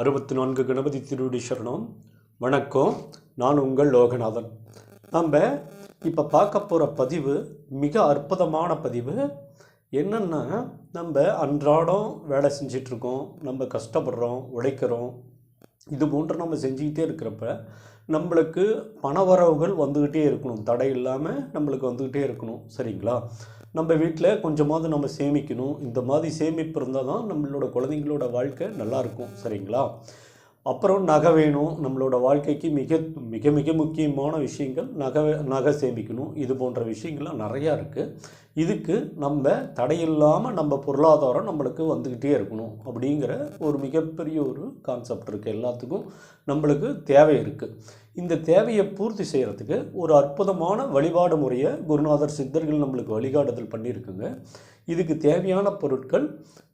அறுபத்தி நான்கு கணபதி திருவடி சரணம். வணக்கம். நான் உங்கள் லோகநாதன். நம்ம இப்போ பார்க்க போகிற பதிவு மிக அற்புதமான பதிவு. என்னென்னா நம்ம அன்றாடம் வேலை செஞ்சிட்ருக்கோம் நம்ம கஷ்டப்படுறோம் உழைக்கிறோம். இது போன்று நம்ம செஞ்சுக்கிட்டே இருக்கிறப்ப நம்மளுக்கு பணவரவுகள் வந்துக்கிட்டே இருக்கணும். தடை இல்லாமல் நம்மளுக்கு வந்துக்கிட்டே இருக்கணும். சரிங்களா? நம்ம வீட்டில் கொஞ்சமாவது நம்ம சேமிக்கணும். இந்த மாதிரி சேமிப்பு இருந்தால் தான் நம்மளோட குழந்தைங்களோட வாழ்க்கை நல்லாயிருக்கும் சரிங்களா? அப்புறம் நகை வேணும். நம்மளோட வாழ்க்கைக்கு மிக மிக மிக முக்கியமான விஷயங்கள். நகை நகை சேமிக்கணும். இது போன்ற விஷயங்கள்லாம் நிறையா இருக்குது இதுக்கு நம்ம தடையில்லாமல் நம்ம பொருளாதாரம் நம்மளுக்கு வந்துக்கிட்டே இருக்கணும் அப்படிங்கிற ஒரு மிகப்பெரிய ஒரு கான்செப்ட் இருக்குது எல்லாத்துக்கும் நம்மளுக்கு தேவை இருக்குது இந்த தேவையை பூர்த்தி செய்கிறதுக்கு ஒரு அற்புதமான வழிபாடு முறையை குருநாதர் சித்தர்கள் நம்மளுக்கு வழிகாட்டுதல் பண்ணியிருக்குங்க. இதுக்கு தேவையான பொருட்கள்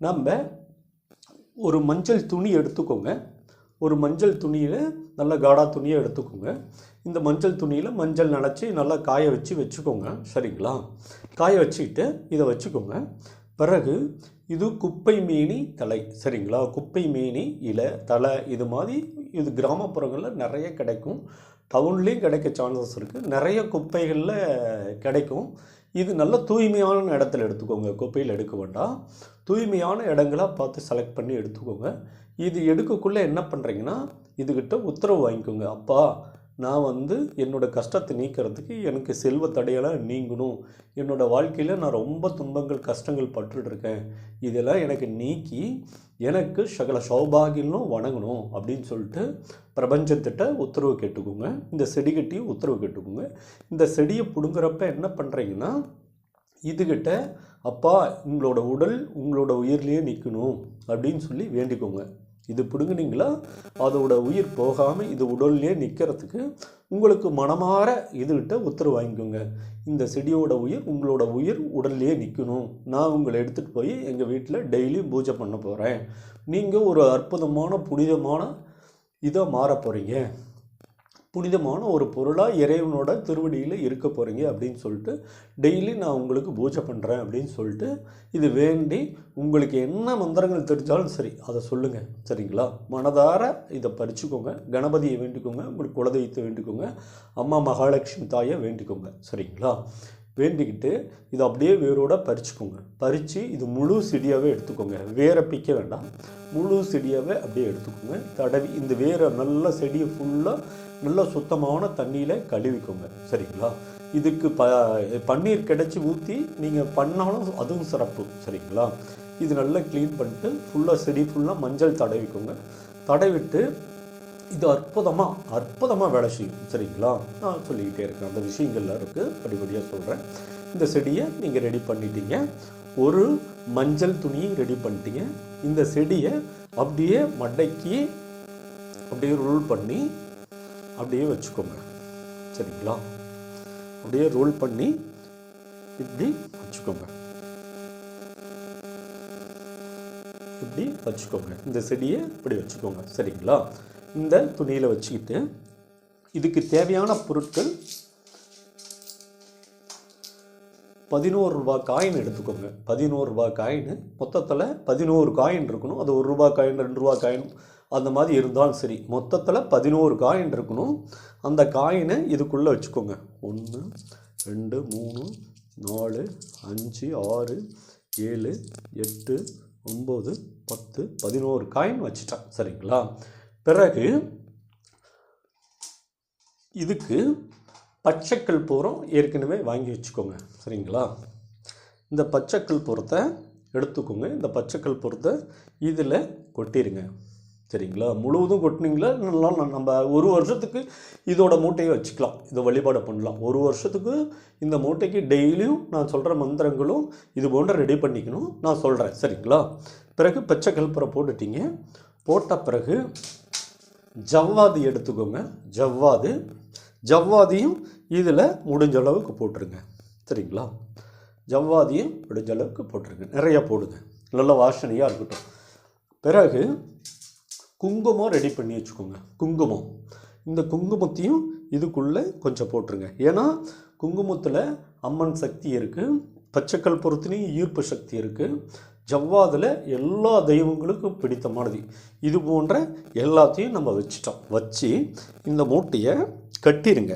நம்ம ஒரு மஞ்சள் துணி எடுத்துக்கோங்க. ஒரு மஞ்சள் துணியில் நல்ல காடா துணியை எடுத்துக்கோங்க. இந்த மஞ்சள் துணியில் மஞ்சள் நனைச்சி நல்லா காய வச்சு வச்சுக்கோங்க. சரிங்களா? காய வச்சுக்கிட்டு இதை வச்சுக்கோங்க. பிறகு இது குப்பை மீனி தலை சரிங்களா? குப்பை மீனி இலை தலை இது மாதிரி இது கிராமப்புறங்களில் நிறைய கிடைக்கும். டவுன்லேயும் கிடைக்க சான்சஸ் இருக்குது நிறைய குப்பைகளில் கிடைக்கும். இது நல்ல தூய்மையான இடத்துல எடுத்துக்கோங்க. குப்பையில் எடுக்க வேண்டாம். தூய்மையான இடங்களா பார்த்து செலக்ட் பண்ணி எடுத்துக்கோங்க. இது எடுக்கக்குள்ளே என்ன பண்ணுறீங்கன்னா இதுகிட்ட உத்தரவு வாங்கிக்கோங்க. அப்பா நான் வந்து என்னோடய கஷ்டத்தை நீக்கிறதுக்கு எனக்கு செல்வ தடையெல்லாம் நீங்கணும். என்னோடய வாழ்க்கையில் நான் ரொம்ப துன்பங்கள் கஷ்டங்கள் பட்டுருக்கேன் இதெல்லாம் எனக்கு நீக்கி எனக்கு சகல சௌபாகியங்களும் வணங்கணும் அப்படின்னு சொல்லிட்டு பிரபஞ்சத்திட்ட உத்தரவு கேட்டுக்கோங்க. இந்த செடிகிட்டையும் உத்தரவு கேட்டுக்கோங்க. இந்த செடியை பிடுங்குறப்ப என்ன பண்ணுறீங்கன்னா இதுகிட்ட அப்பா உங்களோட உடல் உங்களோட உயிர்லேயே நிற்கணும் அப்படின்னு சொல்லி வேண்டிக்கோங்க. இது பிடுங்குனீங்களா? அதோட உயிர் போகாமல் இது உடல்லையே நிற்கிறதுக்கு உங்களுக்கு மனமாற இதுகிட்ட உத்தரவு வாங்கிக்கோங்க. இந்த செடியோட உயிர் உங்களோட உயிர் உடல்லையே நிற்கணும் நான் உங்களை எடுத்துகிட்டு போய் எங்கள் வீட்டில் டெய்லி பூஜை பண்ண போகிறேன் நீங்கள் ஒரு அற்புதமான புனிதமான இதாக மாற போகிறீங்க புனிதமான ஒரு பொருளாக இறைவனோட திருவடியில் இருக்க போகிறீங்க அப்படின்னு சொல்லிட்டு டெய்லி நான் உங்களுக்கு பூஜை பண்ணுறேன் அப்படின்னு சொல்லிட்டு இது வேண்டி உங்களுக்கு என்ன மந்திரங்கள் தெரிஞ்சாலும் சரி அதை சொல்லுங்கள் சரிங்களா? மனதார இதை பறிச்சுக்கோங்க கணபதியை வேண்டிக்கோங்க. உங்களுக்கு குலதெய்வத்தை வேண்டிக்கோங்க. அம்மா மகாலட்சுமி தாயை வேண்டிக்கோங்க. சரிங்களா? வேண்டிக்கிட்டு இதை அப்படியே வேரோட பறிச்சுக்கோங்க பறித்து இது முழு செடியாகவே எடுத்துக்கோங்க. வேரை பிக்க வேண்டாம். முழு செடியாகவே அப்படியே எடுத்துக்கோங்க. தடவி இந்த வேரை நல்ல செடியை ஃபுல்லாக நல்ல சுத்தமான தண்ணியில் கழுவிக்கோங்க. சரிங்களா? இதுக்கு ப பன்னீர் கிடச்சி ஊற்றி நீங்கள் பண்ணாலும் அதுவும் சிறப்பு. சரிங்களா? இது நல்லா க்ளீன் பண்ணிட்டு ஃபுல்லாக செடி ஃபுல்லாக மஞ்சள் தடவிக்கோங்க. தடவிட்டு இது அற்புதமாக அற்புதமாக வேலை செய்யும். சரிங்களா? நான் சொல்லிக்கிட்டே இருக்கேன். அந்த விஷயங்கள்லாம் இருக்குது படிப்படியாக சொல்கிறேன் இந்த செடியை நீங்கள் ரெடி பண்ணிட்டீங்க. ஒரு மஞ்சள் துணியை ரெடி பண்ணிட்டீங்க. இந்த செடியை அப்படியே மடக்கி அப்படியே ரோல் பண்ணி அப்படியே வச்சுக்கோங்க. சரிங்களா? அப்படியே ரோல் பண்ணி இப்படி வச்சுக்கோங்க. இப்படி வச்சுக்கோங்க. இந்த செடியை இப்படி வச்சுக்கோங்க. சரிங்களா? இந்த துணியில் வச்சுக்கிட்டு இதுக்கு தேவையான பொருட்கள் பதினோரு ரூபா காயின் எடுத்துக்கோங்க. பதினோரு ரூபா காயின். மொத்தத்தில் பதினோரு காயின் இருக்கணும். அது ஒரு ரூபா காயின் ரெண்டு ரூபா காயின் அந்த மாதிரி இருந்தாலும் சரி மொத்தத்தில் பதினோரு காயின் இருக்கணும். அந்த காயினை இதுக்குள்ளே வச்சுக்கோங்க. ஒன்று ரெண்டு மூணு நாலு அஞ்சு ஆறு ஏழு எட்டு ஒம்பது பத்து பதினோரு காயின் வச்சுட்டேன் சரிங்களா? பிறகு இதுக்கு பச்சைக்கல் பூரம் ஏற்கனவே வாங்கி வச்சுக்கோங்க. சரிங்களா? இந்த பச்சைக்கல் பூரத்தை எடுத்துக்கோங்க. இந்த பச்சைக்கல் பூரத்தை இதில் கொட்டிடுங்க சரிங்களா? முழுவதும் கொட்டினீங்களா? நல்லா நம்ம ஒரு வருஷத்துக்கு இதோட மூட்டையை வச்சுக்கலாம். இதை வழிபாடு பண்ணலாம். ஒரு வருஷத்துக்கு இந்த மூட்டைக்கு டெய்லியும் நான் சொல்கிற மந்திரங்களும் இது போன்ற ரெடி பண்ணிக்கணும். நான் சொல்கிறேன் சரிங்களா? பிறகு பச்சை கல்புரை போட்டுட்டீங்க. போட்ட பிறகு ஜவ்வாது எடுத்துக்கோங்க. ஜவ்வாது. ஜவ்வாதியும் இதில் முடிஞ்ச அளவுக்கு போட்டுருங்க. சரிங்களா? ஜவ்வாதியும் முடிஞ்ச அளவுக்கு போட்டுருங்க. நிறையா போடுங்க. நல்ல வாசனையாக இருக்கட்டும். பிறகு குங்குமம் ரெடி பண்ணி வச்சுக்கோங்க. குங்குமம். இந்த குங்குமத்தையும் இதுக்குள்ளே கொஞ்சம் போட்டுருங்க. ஏன்னா குங்குமத்தில் அம்மன் சக்தி இருக்குது பச்சைக்கல் பொறுத்துலேயும் ஈர்ப்பு சக்தி இருக்குது ஜவ்வாதில் எல்லா தெய்வங்களுக்கும் பிடித்தமானது இது போன்ற எல்லாத்தையும் நம்ம வச்சிட்டோம். வச்சு இந்த மூட்டையை கட்டிடுங்க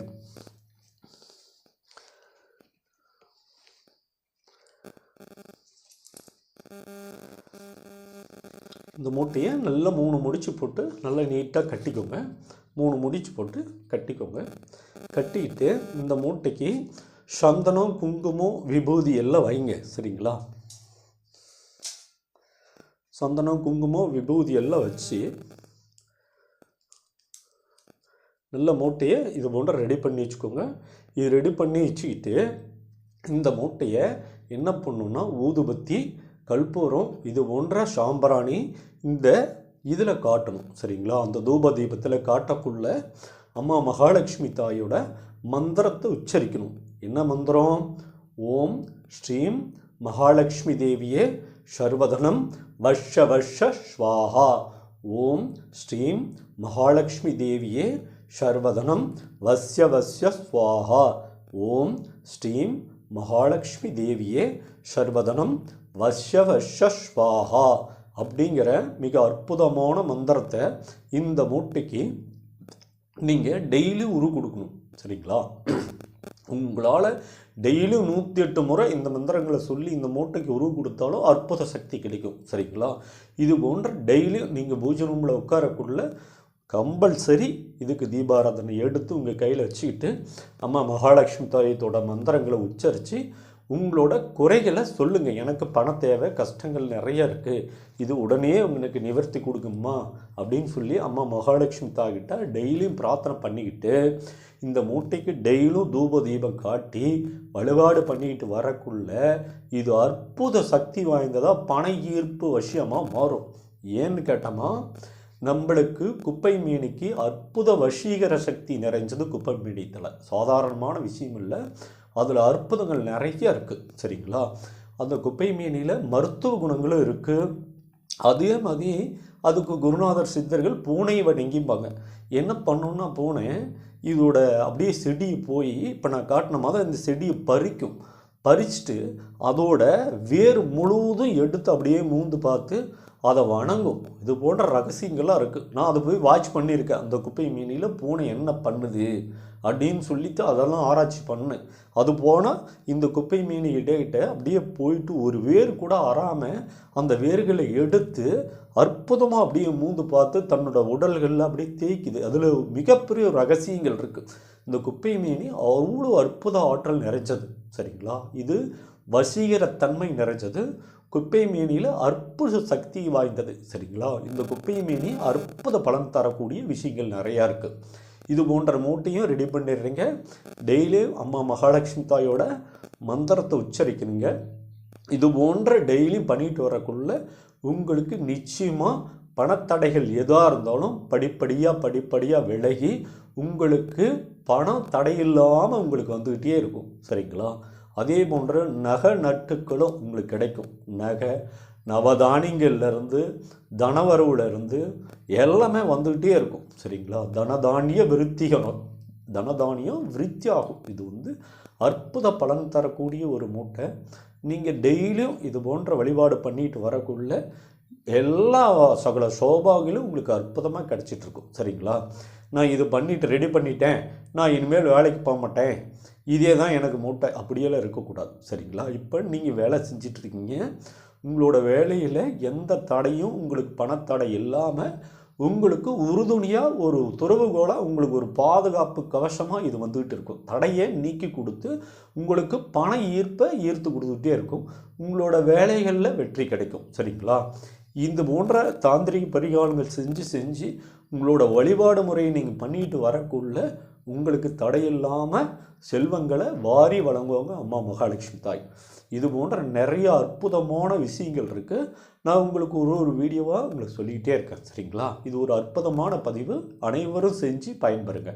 இந்த மூட்டையை நல்லா மூணு முடிச்சு போட்டு நல்லா நீட்டாக கட்டிக்கோங்க. மூணு முடிச்சு போட்டு கட்டிக்கோங்க. கட்டிக்கிட்டு இந்த மூட்டைக்கு சந்தனம் குங்குமம் விபூதி எல்லாம் வைங்க சரிங்களா? சந்தனம் குங்குமம் விபூதி எல்லாம் வச்சு நல்ல மூட்டையை இது போன்ற ரெடி பண்ணி வச்சுக்கோங்க. இது ரெடி பண்ணி வச்சுக்கிட்டு இந்த மூட்டையை என்ன பண்ணுன்னா ஊதுபத்தி கற்பூரம் இது போன்ற சாம்பிராணி இந்த இதில் காட்டணும் சரிங்களா? அந்த தூப தீபத்தில் காட்டக்குள்ள அம்மா மகாலட்சுமி தாயோட மந்திரத்தை உச்சரிக்கணும். என்ன மந்திரம்? ஓம் ஸ்ரீம் மகாலட்சுமி தேவியே சர்வதனம் வர்ஷ வர்ஷ ஸ்வாஹா. ஓம் ஸ்ரீம் மகாலட்சுமி தேவியே சர்வதனம் வஸ்ய வஸ்ய ஸ்வாஹா. ஓம் ஸ்ரீம் மகாலட்சுமி தேவியே சர்வதனம் வஸ்ய வஸ்ய அப்படிங்கிற மிக அற்புதமான மந்திரத்தை இந்த மூட்டைக்கு நீங்கள் டெய்லி உரு கொடுக்கணும் சரிங்களா? உங்களால் டெய்லியும் நூற்றி எட்டு முறை இந்த மந்திரங்களை சொல்லி இந்த மூட்டைக்கு உருவு கொடுத்தாலும் அற்புத சக்தி கிடைக்கும் சரிங்களா? இது போன்ற டெய்லியும் நீங்கள் பூஜை ரூமில் உட்காரக்குள்ள கம்பல்சரி இதுக்கு தீபாராதனை எடுத்து உங்கள் கையில் வச்சுக்கிட்டு அம்மா மகாலட்சுமி தாயத்தோட மந்திரங்களை உச்சரித்து உங்களோட குறைகளை சொல்லுங்கள் எனக்கு பண தேவை கஷ்டங்கள் நிறைய இருக்குது இது உடனே உங்களுக்கு நிவர்த்தி கொடுக்குமா அப்படின்னு சொல்லி அம்மா மகாலட்சுமி தாகிட்ட டெய்லியும் பிரார்த்தனை பண்ணிக்கிட்டு இந்த மூட்டைக்கு டெய்லியும் தூப தீபம் காட்டி வழிபாடு பண்ணிக்கிட்டு வரக்குள்ள இது அற்புத சக்தி வாய்ந்ததாக பண ஈர்ப்பு வசியமாக மாறும். ஏன்னு கேட்டோமா நம்மளுக்கு குப்பை மீனுக்கு அற்புத வசீகர சக்தி நிறைஞ்சது குப்பை மீனித்தலை. சாதாரணமான விஷயம் இல்லை. அதில் அற்புதங்கள் நிறைய இருக்குது சரிங்களா? அந்த குப்பை மீனில் மருத்துவ குணங்களும் இருக்குது அதே மாதிரி அதுக்கு குருநாதர் சித்தர்கள் பூனையை வணங்கிம்பாங்க. என்ன பண்ணணும்னா பூனை இதோட அப்படியே செடி போய் இப்போ நான் காட்டின மாதிரி இந்த செடியை பறிக்கும். பறிச்சுட்டு அதோட வேர் முழுவதும் எடுத்து அப்படியே மூந்து பார்த்து அதை வணங்கும். இது போன்ற ரகசியங்கள்லாம் இருக்குது நான் அதை போய் வாட்ச் பண்ணியிருக்கேன். அந்த குப்பை மீனில் பூனை என்ன பண்ணுது அப்படின்னு சொல்லிட்டு அதெல்லாம் ஆராய்ச்சி பண்ணேன். அது போனால் இந்த குப்பை மீன் இடையிட்ட அப்படியே போயிட்டு ஒரு வேர் கூட அறாமல் அந்த வேர்களை எடுத்து அற்புதமாக அப்படியே மூந்து பார்த்து தன்னோட உடல்களில் அப்படியே தேய்க்குது. அதில் மிகப்பெரிய ரகசியங்கள் இருக்குது இந்த குப்பை மீனி அவ்வளோ அற்புத ஆற்றல் நிறைஞ்சது சரிங்களா? இது வசீகரத்தன்மை நிறைஞ்சது. குப்பை மீனியில் அற்புத சக்தி வாய்ந்தது சரிங்களா? இந்த குப்பை மீனி அற்புத பலன் தரக்கூடிய விஷயங்கள் நிறையா இருக்குது இது போன்ற மூட்டையும் ரெடி பண்ணிடுறீங்க. டெய்லி அம்மா மகாலட்சுமி தாயோட மந்திரத்தை உச்சரிக்கணுங்க. இது போன்ற டெய்லியும் பண்ணிட்டு வரக்குள்ள உங்களுக்கு நிச்சயமாக பணத்தடைகள் எதாக இருந்தாலும் படிப்படியாக படிப்படியாக விலகி உங்களுக்கு பணம் தடையில்லாமல் உங்களுக்கு வந்துக்கிட்டே இருக்கும். சரிங்களா? அதே போன்று நகை நட்டுக்களும் உங்களுக்கு கிடைக்கும். நகை நவதானியங்கள்லேருந்து தனவரவுலேருந்து எல்லாமே வந்துக்கிட்டே இருக்கும். சரிங்களா? தனதானிய விருத்திகளும் தனதானியம் விருத்தி ஆகும் இது வந்து அற்புத பலன் தரக்கூடிய ஒரு மூட்டை. நீங்கள் டெய்லியும் இது போன்ற வழிபாடு பண்ணிட்டு வரக்குள்ள எல்லா சகல சோபாகிலும் உங்களுக்கு அற்புதமாக கிடச்சிட்ருக்கும் சரிங்களா? நான் இது பண்ணிட்டு ரெடி பண்ணிட்டேன். நான் இனிமேல் வேலைக்கு போக மாட்டேன். இதே தான் எனக்கு மூட்டை. அப்படியெல்லாம் இருக்கக்கூடாது. சரிங்களா? இப்போ நீங்கள் வேலை செஞ்சிட்ருக்கீங்க. உங்களோட வேலையில் எந்த தடையும் உங்களுக்கு பணத்தடை இல்லாமல் உங்களுக்கு உறுதுணையாக ஒரு துறவுகோலாக உங்களுக்கு ஒரு பாதுகாப்பு கவசமாக இது வந்துகிட்டு இருக்கும் தடையை நீக்கி கொடுத்து உங்களுக்கு பண ஈர்ப்பை ஈர்த்து கொடுத்துட்டே இருக்கும். உங்களோட வேலைகளில் வெற்றி கிடைக்கும். சரிங்களா? இந்த போன்ற தாந்திரிக பரிகாரங்கள் செஞ்சு செஞ்சு உங்களோட வழிபாடு முறையை நீங்கள் பண்ணிட்டு வரக்குள்ள உங்களுக்கு தடையில்லாமல் செல்வங்களை வாரி வழங்குவாங்க அம்மா மகாலட்சுமி தாய். இது போன்ற நிறைய அற்புதமான விஷயங்கள் இருக்குது நான் உங்களுக்கு ஒரு ஒரு வீடியோவாக உங்களுக்கு சொல்லிக்கிட்டே இருக்கேன். சரிங்களா? இது ஒரு அற்புதமான பதிவு. அனைவரும் செஞ்சு பயன்பெறுங்க.